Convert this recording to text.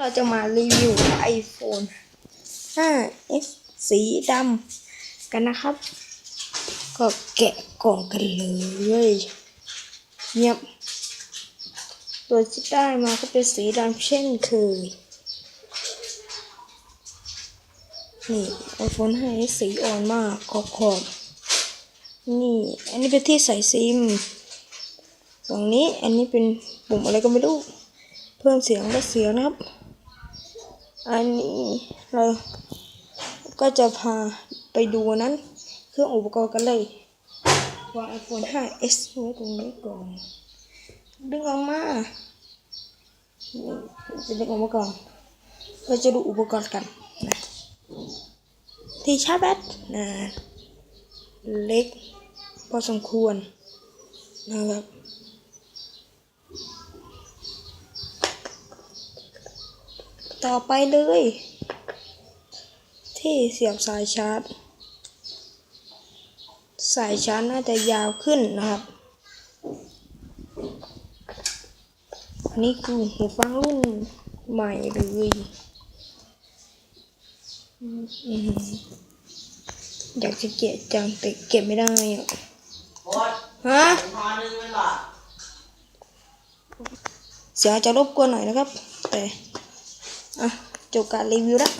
เราจะมารีวิว iPhone 5s สีดำกันนะครับ ก็แกะกล่องกันเลยเงียบตัวที่ได้มาก็เป็นสีดำเช่นเคย นี่ iPhone 5s สีอ่อนมากขอบขอบนี่ อันนี้เป็นที่ใส่ซิม ตรงนี้อันนี้เป็นปุ่มอะไรก็ไม่รู้ เพิ่มเสียงลดเสียงนะครับ อันนี้เราก็จะพาไปดูนั้น เครื่องอุปกรณ์กันเลยวาง iPhone 5s ไว้ตรงนี้ก่อน ดึงออกมาจะดึงออกมาก่อนเราจะดูอุปกรณ์กันนะที่ชาร์จแบตนะเล็กพอสมควรนะครับ ต่อไปเลย ที่เสียบสายชาร์จ สายชาร์จน่าจะยาวขึ้นนะครับ อันนี้คือหูฟังรุ่นใหม่เลยอยากจะเก็บจังแต่เก็บไม่ได้อะฮะพอนึงมันหรอเสียงอาจจะรบกวนหน่อยนะครับ แต่ อะจบการรีวิวแล้ว